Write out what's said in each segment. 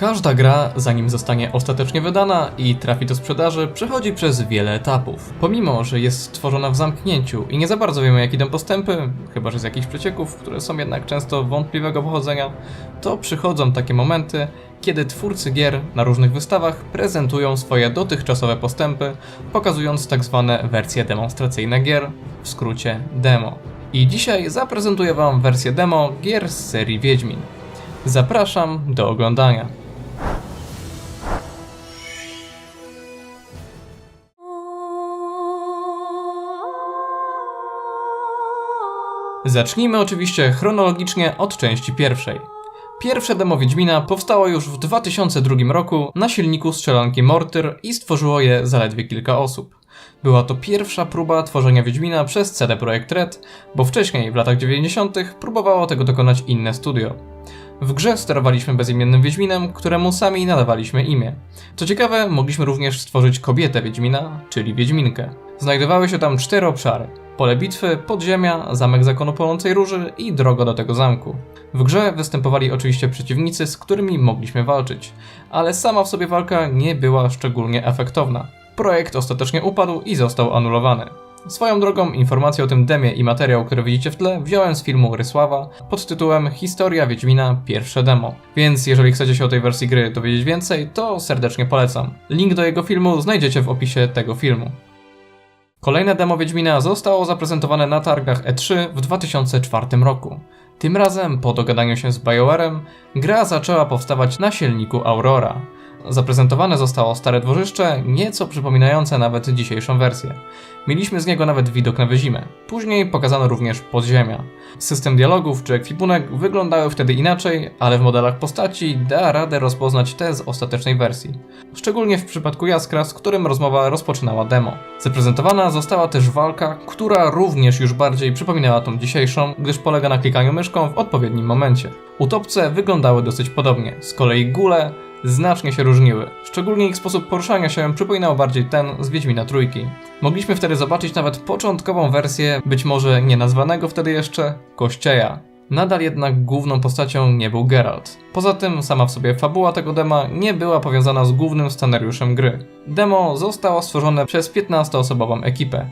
Każda gra, zanim zostanie ostatecznie wydana i trafi do sprzedaży, przechodzi przez wiele etapów. Pomimo, że jest stworzona w zamknięciu i nie za bardzo wiemy jak idą postępy, chyba że z jakichś przecieków, które są jednak często wątpliwego pochodzenia, to przychodzą takie momenty, kiedy twórcy gier na różnych wystawach prezentują swoje dotychczasowe postępy, pokazując tak zwane wersje demonstracyjne gier, w skrócie demo. I dzisiaj zaprezentuję Wam wersję demo gier z serii Wiedźmin. Zapraszam do oglądania. Zacznijmy oczywiście chronologicznie od części pierwszej. Pierwsze demo Wiedźmina powstało już w 2002 roku na silniku strzelanki Mortyr i stworzyło je zaledwie kilka osób. Była to pierwsza próba tworzenia Wiedźmina przez CD Projekt Red, bo wcześniej w latach 90. próbowało tego dokonać inne studio. W grze sterowaliśmy bezimiennym Wiedźminem, któremu sami nadawaliśmy imię. Co ciekawe, mogliśmy również stworzyć kobietę Wiedźmina, czyli Wiedźminkę. Znajdowały się tam cztery obszary. Pole bitwy, podziemia, zamek zakonu płonącej róży i droga do tego zamku. W grze występowali oczywiście przeciwnicy, z którymi mogliśmy walczyć, ale sama w sobie walka nie była szczególnie efektowna. Projekt ostatecznie upadł i został anulowany. Swoją drogą informację o tym demie i materiał, który widzicie w tle, wziąłem z filmu Rysława pod tytułem Historia Wiedźmina pierwsze demo. Więc jeżeli chcecie się o tej wersji gry dowiedzieć więcej, to serdecznie polecam. Link do jego filmu znajdziecie w opisie tego filmu. Kolejne demo Wiedźmina zostało zaprezentowane na targach E3 w 2004 roku. Tym razem, po dogadaniu się z BioWare'em, gra zaczęła powstawać na silniku Aurora. Zaprezentowane zostało stare dworzyszcze, nieco przypominające nawet dzisiejszą wersję. Mieliśmy z niego nawet widok na wyzimę. Później pokazano również podziemia. System dialogów czy ekwipunek wyglądały wtedy inaczej, ale w modelach postaci da radę rozpoznać te z ostatecznej wersji. Szczególnie w przypadku Jaskra, z którym rozmowa rozpoczynała demo. Zaprezentowana została też walka, która również już bardziej przypominała tą dzisiejszą, gdyż polega na klikaniu myszką w odpowiednim momencie. Utopce wyglądały dosyć podobnie, z kolei gule znacznie się różniły. Szczególnie ich sposób poruszania się przypominał bardziej ten z Wiedźmina Trójki. Mogliśmy wtedy zobaczyć nawet początkową wersję, być może nie nazwanego wtedy jeszcze, Kościeja. Nadal jednak główną postacią nie był Geralt. Poza tym, sama w sobie fabuła tego dema nie była powiązana z głównym scenariuszem gry. Demo zostało stworzone przez 15-osobową ekipę.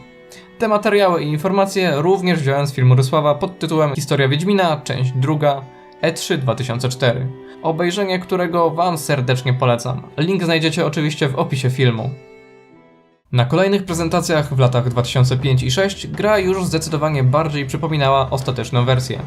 Te materiały i informacje również wziąłem z filmu Rysława pod tytułem Historia Wiedźmina, część druga, E3 2004 obejrzenie którego Wam serdecznie polecam. Link znajdziecie oczywiście w opisie filmu. Na kolejnych prezentacjach w latach 2005 i 2006 gra już zdecydowanie bardziej przypominała ostateczną wersję.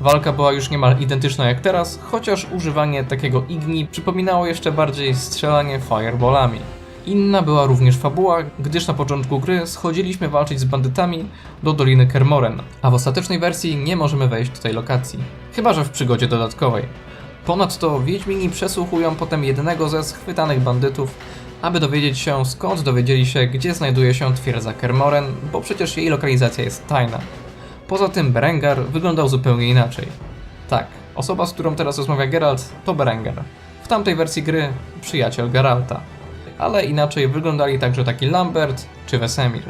Walka była już niemal identyczna jak teraz, chociaż używanie takiego igni przypominało jeszcze bardziej strzelanie fireballami. Inna była również fabuła, gdyż na początku gry schodziliśmy walczyć z bandytami do Doliny Kermoren, a w ostatecznej wersji nie możemy wejść do tej lokacji. Chyba, że w przygodzie dodatkowej. Ponadto Wiedźmini przesłuchują potem jednego ze schwytanych bandytów, aby dowiedzieć się skąd dowiedzieli się, gdzie znajduje się twierdza Kermoren, bo przecież jej lokalizacja jest tajna. Poza tym Berengar wyglądał zupełnie inaczej. Tak, osoba, z którą teraz rozmawia Geralt, to Berengar. W tamtej wersji gry przyjaciel Geralta. Ale inaczej wyglądali także taki Lambert czy Wesemir.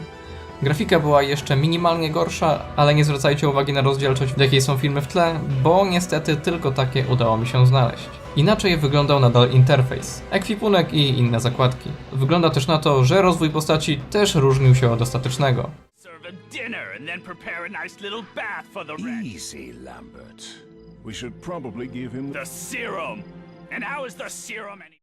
Grafika była jeszcze minimalnie gorsza, ale nie zwracajcie uwagi na rozdzielczość, w jakiej są filmy w tle, bo niestety tylko takie udało mi się znaleźć. Inaczej wyglądał nadal interfejs, ekwipunek i inne zakładki. Wygląda też na to, że rozwój postaci też różnił się od ostatecznego. Easy, Lambert. We should probably give him The serum. And how is the serum any?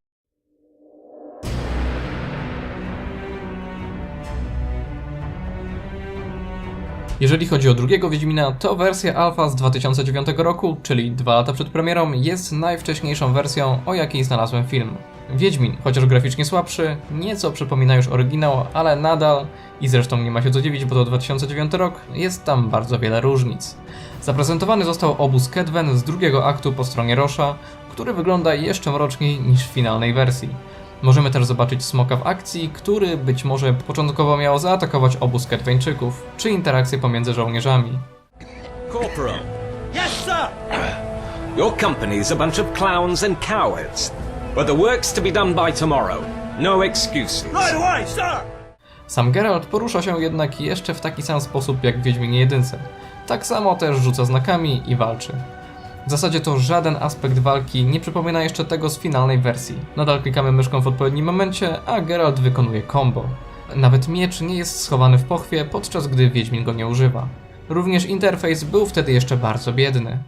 Jeżeli chodzi o drugiego Wiedźmina, to wersja alfa z 2009 roku, czyli dwa lata przed premierą, jest najwcześniejszą wersją, o jakiej znalazłem film. Wiedźmin, chociaż graficznie słabszy, nieco przypomina już oryginał, ale nadal, i zresztą nie ma się co dziwić, bo to 2009 rok, jest tam bardzo wiele różnic. Zaprezentowany został obóz Kedwen z drugiego aktu po stronie Rosza, który wygląda jeszcze mroczniej niż w finalnej wersji. Możemy też zobaczyć smoka w akcji, który być może początkowo miał zaatakować obóz Kedweńczyków, czy interakcje pomiędzy żołnierzami. Corporal. Yes, sir! Your company's a bunch of clowns and cowards. But the work's to be done by tomorrow. No excuses. Right away, sir! Sam Geralt porusza się jednak jeszcze w taki sam sposób jak w Wiedźminie jedynce. Tak samo też rzuca znakami i walczy. W zasadzie to żaden aspekt walki nie przypomina jeszcze tego z finalnej wersji. Nadal klikamy myszką w odpowiednim momencie, a Geralt wykonuje combo. Nawet miecz nie jest schowany w pochwie, podczas gdy Wiedźmin go nie używa. Również interfejs był wtedy jeszcze bardzo biedny.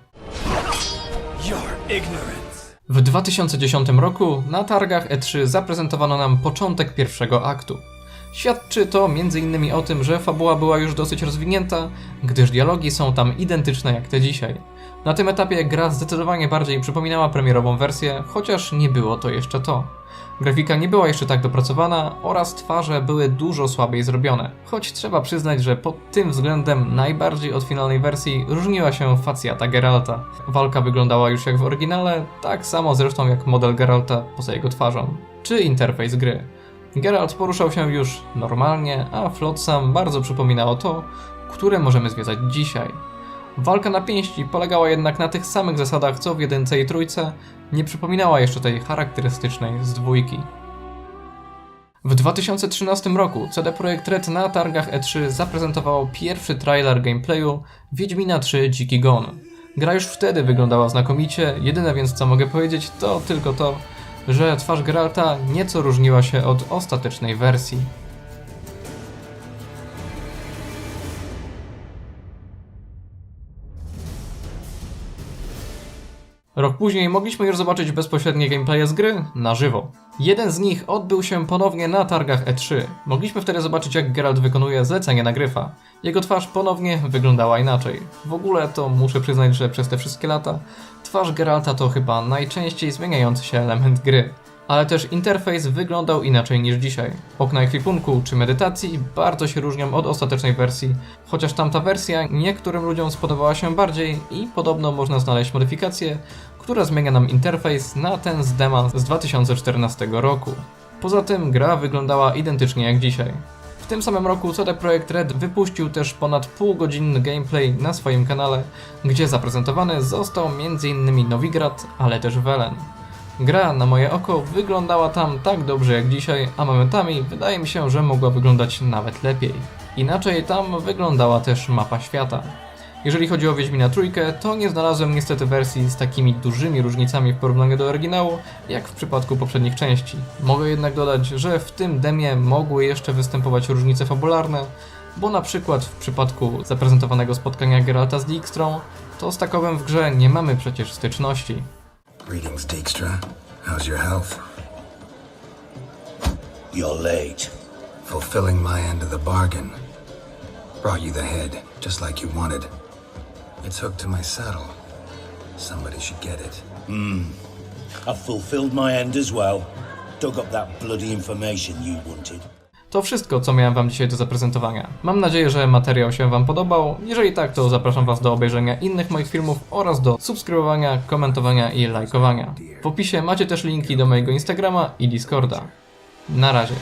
W 2010 roku na targach E3 zaprezentowano nam początek pierwszego aktu. Świadczy to m.in. o tym, że fabuła była już dosyć rozwinięta, gdyż dialogi są tam identyczne jak te dzisiaj. Na tym etapie gra zdecydowanie bardziej przypominała premierową wersję, chociaż nie było to jeszcze to. Grafika nie była jeszcze tak dopracowana oraz twarze były dużo słabiej zrobione, choć trzeba przyznać, że pod tym względem najbardziej od finalnej wersji różniła się facjata Geralta. Walka wyglądała już jak w oryginale, tak samo zresztą jak model Geralta poza jego twarzą, czy interfejs gry. Geralt poruszał się już normalnie, a Flotsam bardzo przypominało to, które możemy zwiedzać dzisiaj. Walka na pięści polegała jednak na tych samych zasadach co w jedynce i trójce, nie przypominała jeszcze tej charakterystycznej z dwójki. W 2013 roku CD Projekt Red na targach E3 zaprezentowało pierwszy trailer gameplayu Wiedźmina 3 Dziki Gon. Gra już wtedy wyglądała znakomicie, jedyne więc co mogę powiedzieć to tylko to, że twarz Geralta nieco różniła się od ostatecznej wersji. Rok później mogliśmy już zobaczyć bezpośrednie gameplaye z gry na żywo. Jeden z nich odbył się ponownie na targach E3. Mogliśmy wtedy zobaczyć jak Geralt wykonuje zlecenie na gryfa. Jego twarz ponownie wyglądała inaczej. W ogóle to muszę przyznać, że przez te wszystkie lata twarz Geralta to chyba najczęściej zmieniający się element gry. Ale też interfejs wyglądał inaczej niż dzisiaj. Okna ekwipunku czy medytacji bardzo się różnią od ostatecznej wersji, chociaż tamta wersja niektórym ludziom spodobała się bardziej i podobno można znaleźć modyfikację, która zmienia nam interfejs na ten z dema z 2014 roku. Poza tym gra wyglądała identycznie jak dzisiaj. W tym samym roku CD Projekt Red wypuścił też ponad półgodzinny gameplay na swoim kanale, gdzie zaprezentowany został m.in. Nowigrad, ale też Welen. Gra, na moje oko, wyglądała tam tak dobrze jak dzisiaj, a momentami wydaje mi się, że mogła wyglądać nawet lepiej. Inaczej tam wyglądała też mapa świata. Jeżeli chodzi o Wiedźmina Trójkę, to nie znalazłem niestety wersji z takimi dużymi różnicami w porównaniu do oryginału, jak w przypadku poprzednich części. Mogę jednak dodać, że w tym demie mogły jeszcze występować różnice fabularne, bo na przykład w przypadku zaprezentowanego spotkania Geralta z Dijkstrą, to z takowym w grze nie mamy przecież styczności. Greetings, Dijkstra. How's your health? You're late. Fulfilling my end of the bargain. Brought you the head, just like you wanted. It's hooked to my saddle. Somebody should get it. Hmm. I've fulfilled my end as well. Dug up that bloody information you wanted. To wszystko, co miałem Wam dzisiaj do zaprezentowania. Mam nadzieję, że materiał się Wam podobał. Jeżeli tak, to zapraszam Was do obejrzenia innych moich filmów oraz do subskrybowania, komentowania i lajkowania. W opisie macie też linki do mojego Instagrama i Discorda. Na razie.